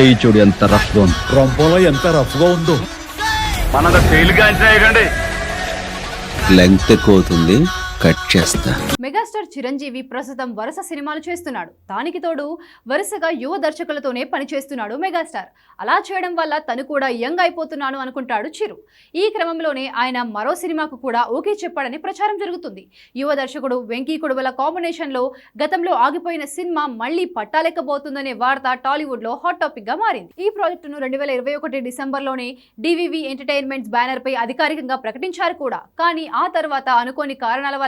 చెయ్యి చూడు ఎంత రఫ్గా ఉంది. రొంపలో ఎంత రఫ్గా ఉందో. మనంత తేలిగ్గా అంచనా వేయకండి లెంగ్త్ ఎక్కువ అవుతుంది. కట్ చేస్తా. మెగాస్టార్ చిరంజీవి ప్రస్తుతం వరుస సినిమాలు చేస్తున్నాడు. దానికి తోడు వరుసగా యువ దర్శకులతోనే పనిచేస్తున్నాడు మెగాస్టార్. అలా చేయడం వల్ల తను కూడా యంగ్ అయిపోతున్నాను అనుకుంటాడు చిరు. ఈ క్రమంలోనే ఆయన మరో సినిమాకు కూడా ఓకే చెప్పాడని ప్రచారం జరుగుతుంది. యువ దర్శకుడు వెంకీ కొడువల కాంబినేషన్లో గతంలో ఆగిపోయిన సినిమా మళ్ళీ పట్టాలెక్కబోతుందనే వార్త టాలీవుడ్లో హాట్ టాపిక్గా మారింది. ఈ ప్రాజెక్టును రెండు వేల ఇరవై ఒకటి డిసెంబర్లోనే డివివి ఎంటర్టైన్మెంట్స్ బ్యానర్ పై అధికారికంగా ప్రకటించారు కూడా. కానీ ఆ తర్వాత అనుకోని కారణాల వల్ల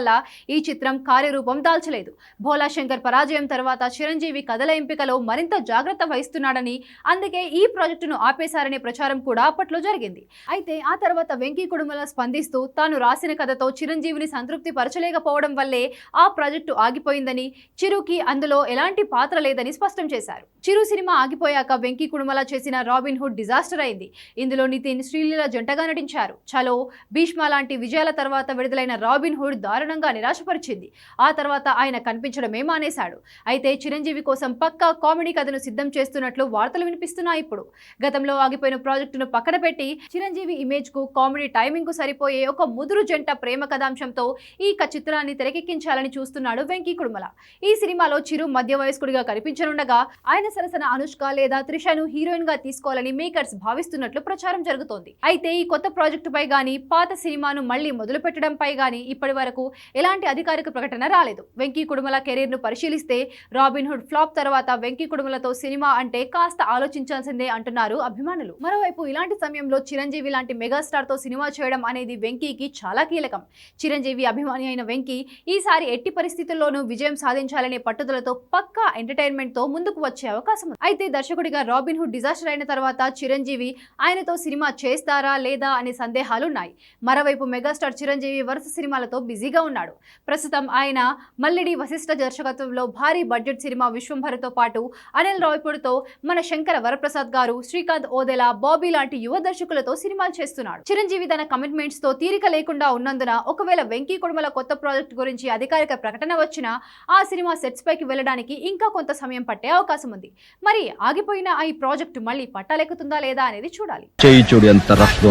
ఈ చిత్రం కార్యరూపం దాల్చలేదు. భోలా శంకర్ పరాజయం తర్వాత చిరంజీవి కథల ఎంపికలో మరింత జాగ్రత్త వహిస్తున్నాడని అందుకే ఈ ప్రాజెక్టును ఆపేశారనే ప్రచారం కూడా అప్పట్లో జరిగింది. అయితే ఆ తర్వాత వెంకీ కుడుమల స్పందిస్తూ తాను రాసిన కథతో చిరంజీవిని సంతృప్తి పరచలేకపోవడం వల్లే ఆ ప్రాజెక్టు ఆగిపోయిందని చిరుకి అందులో ఎలాంటి పాత్ర లేదని స్పష్టం చేశారు. చిరు సినిమా ఆగిపోయాక వెంకీ కుడుమల చేసిన రాబిన్ హుడ్ డిజాస్టర్ అయింది. ఇందులో నితిన్ శ్రీలీల జంటగా నటించారు. చలో భీష్మ లాంటి విజయాల తర్వాత విడుదలైన రాబిన్ హుడ్ దారుణ దారుణంగా నిరాశపరిచింది. ఆ తర్వాత ఆయన కనిపించడమే మానేశాడు. అయితే చిరంజీవి కోసం పక్కా కామెడీ కథను సిద్ధం చేస్తున్నట్లు వార్తలు వినిపిస్తున్నాయి ఇప్పుడు. గతంలో ఆగిపోయిన ప్రాజెక్టును పక్కన పెట్టి చిరంజీవి ఇమేజ్కు కామెడీ టైమింగ్కు సరిపోయే ఒక ముదురు జంట ప్రేమ కథాంశంతో ఈ చిత్రాన్ని తెరకెక్కించాలని చూస్తున్నాడు వెంకీ కుడుమల. ఈ సినిమాలో చిరు మధ్య వయస్కుడిగా కనిపించనుండగా ఆయన సరసన అనుష్క లేదా త్రిషను హీరోయిన్గా తీసుకోవాలని మేకర్స్ భావిస్తున్నట్లు ప్రచారం జరుగుతోంది. అయితే ఈ కొత్త ప్రాజెక్టుపై గానీ పాత సినిమాను మళ్ళీ మొదలు పెట్టడంపై గానీ ఇప్పటి వరకు ఎలాంటి అధికారిక ప్రకటన రాలేదు. వెంకీ కుడుమల కెరీర్ను పరిశీలిస్తే రాబిన్ హుడ్ ఫ్లాప్ తర్వాత వెంకీ కుడుమలతో సినిమా అంటే కాస్త ఆలోచించాల్సిందే అంటున్నారు అభిమానులు. మరోవైపు ఇలాంటి సమయంలో చిరంజీవి లాంటి మెగాస్టార్తో సినిమా చేయడం అనేది వెంకీకి చాలా కీలకం. చిరంజీవి అభిమాని అయిన వెంకీ ఈసారి ఎట్టి పరిస్థితుల్లోనూ విజయం సాధించాలనే పట్టుదలతో పక్కా ఎంటర్టైన్మెంట్తో ముందుకు వచ్చే అవకాశం ఉంది. అయితే దర్శకుడిగా రాబిన్ హుడ్ డిజాస్టర్ అయిన తర్వాత చిరంజీవి ఆయనతో సినిమా చేస్తారా లేదా అనే సందేహాలున్నాయి. మరోవైపు మెగాస్టార్ చిరంజీవి వరుస సినిమాలతో బిజీగా ఉన్నాడు. ప్రస్తుతం ఆయన మల్లిడి వశిష్ఠ దర్శకత్వంలో భారీ బడ్జెట్ సినిమా విశ్వంభరతో పాటు అనిల్ రావిపూడితో మన శంకర వరప్రసాద్ గారు శ్రీకాంత్ ఓదెలా బాబీ లాంటి యువ దర్శకులతో సినిమాలు చేస్తున్నాడు. చిరంజీవి తన కమిట్మెంట్స్తో తీరిక లేకుండా ఉన్నందున ఒకవేళ వెంకీ కుడుమల కొత్త ప్రాజెక్ట్ గురించి అధికారిక ప్రకటన వచ్చినా ఆ సినిమా సెట్స్ పైకి వెళ్ళడానికి ఇంకా కొంత సమయం పట్టే అవకాశం ఉంది. మరి ఆగిపోయిన ఈ ప్రాజెక్టు మళ్ళీ పట్టాలెక్కుతుందా లేదా అనేది చూడాలి. చూడు ఎంత రఫ్గా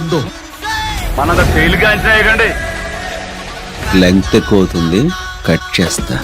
ఉంది. అంచనా వేయకండి లెంగ్త్ ఎక్కువ అవుతుంది కట్ చేస్తా.